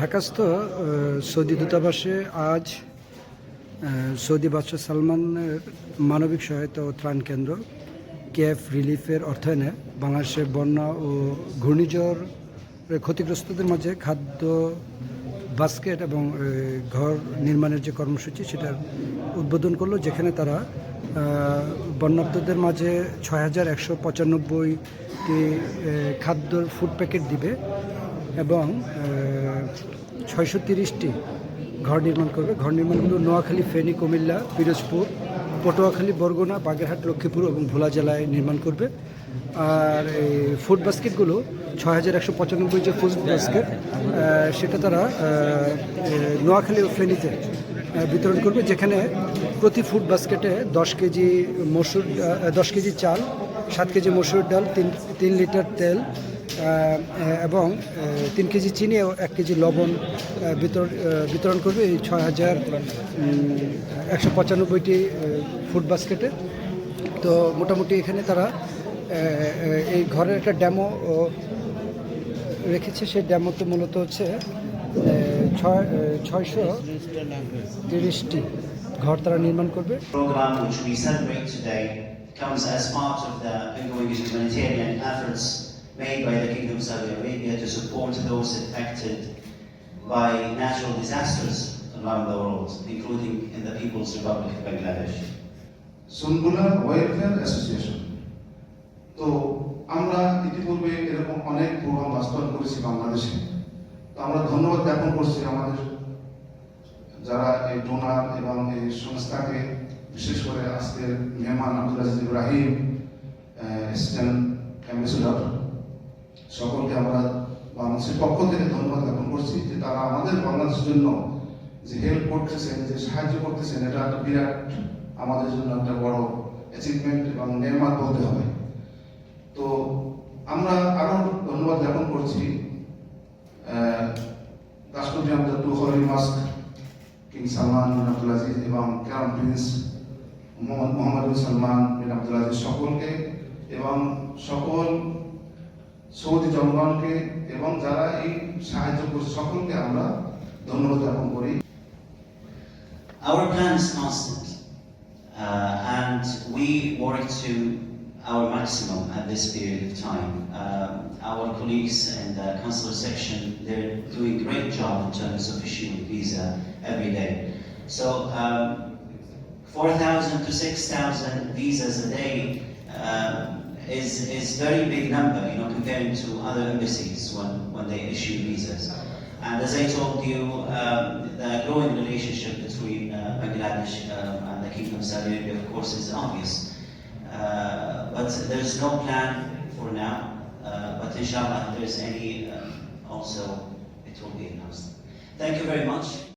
ঢাকাস্থ Saudi দূতাবাসে আজ Saudi বাদশাহ সালমানের মানবিক সহায়তা ও ত্রাণ কেন্দ্র কেএফ রিলিফের অর্থায়নে বাংলাদেশের বন্যা ও ঘূর্ণিঝড় ক্ষতিগ্রস্তদের মাঝে খাদ্য বাস্কেট এবং ঘর নির্মাণের যে কর্মসূচি সেটার উদ্বোধন করল যেখানে তারা আহ, বন্যার্তদের মাঝে ছয় হাজার একশো পঁচানব্বইটি খাদ্য ফুড প্যাকেট দিবে এবং ছয়শো তিরিশটি ঘর নির্মাণ করবে। ঘর নির্মাণগুলো নোয়াখালী, ফেনী, কুমিল্লা, পিরোজপুর, পটুয়াখালী, বরগুনা, বাগেরহাট, লক্ষ্মীপুর এবং ভোলা জেলায় নির্মাণ করবে। আর এই ফুড বাস্কেটগুলো ছয় হাজার একশো পঁচানব্বই যে ফুড বাস্কেট সেটা তারা নোয়াখালী ও ফেনীতে বিতরণ করবে, যেখানে প্রতি ফুড বাস্কেটে দশ কেজি মসুর দশ কেজি চাল, সাত কেজি মসুর ডাল, তিন তিন লিটার তেল এবং তিন কেজি চিনি ও এক কেজি লবণ বিতরণ করবে এই ছয় হাজার একশো পঁচানব্বইটি ফুড বাস্কেটে। তো মোটামুটি এখানে তারা এই ঘরের একটা ড্যামো রেখেছে। সেই ড্যামোতে মূলত হচ্ছে ছয় ছয়শো তিরিশটি ঘর তারা নির্মাণ করবে। Comes as part of the ongoing humanitarian efforts made by the Kingdom of Saudi Arabia to support those affected by natural disasters around the world, including in the People's Republic of Bangladesh. সুনগুলা welfare association তো আমরা ইতিপূর্বে এরকম অনেক programme বাস্তবায়ন করেছি বাংলাদেশে। তো আমরা ধন্যবাদ জ্ঞাপন করছি আমাদের যারা এই ডোনার এবং এই সংস্থাকে বিশেষ করে আজকের মেহমান Abdul Aziz Ibrahim assistant ambassador সকলকে আমরা বাংলাদেশের পক্ষ থেকে ধন্যবাদ জ্ঞাপন করছি যে তারা আমাদের বাংলাদেশের জন্য যে হেল্প করতেছেন, যে সাহায্য করতেছেন, এটা একটা বিরাট আমাদের জন্য একটা বড় অ্যাচিভমেন্ট এবং নির্মাণ বলতে হবে। তো আমরা আরও ধন্যবাদ জ্ঞাপন করছি mask king Salman bin Abdul Aziz এবং crown prince Mohammed Salman bin Abdul Aziz সকলকে এবং সকল সৌদি জনগণকে এবং যারা এই সাহায্য করছে সকলকে আমরা ধন্যবাদ জ্ঞাপন করি Our plan is constant, uh, and we work to our maximum at this period of time. Um, our colleagues in the consular section, they're doing a great job in terms of issuing visa every day. So, um, 4,000 to 6,000 visas a day um, is is very big number, you know, comparing to other embassies when, when they issue visas. And as I told you, um, the growing relationship between uh, Bangladesh um, and the Kingdom of Saudi Arabia, of course, is obvious. Uh, but there's no plan for now. Uh, but inshallah, if there's any, um, also, it will be announced. Thank you very much.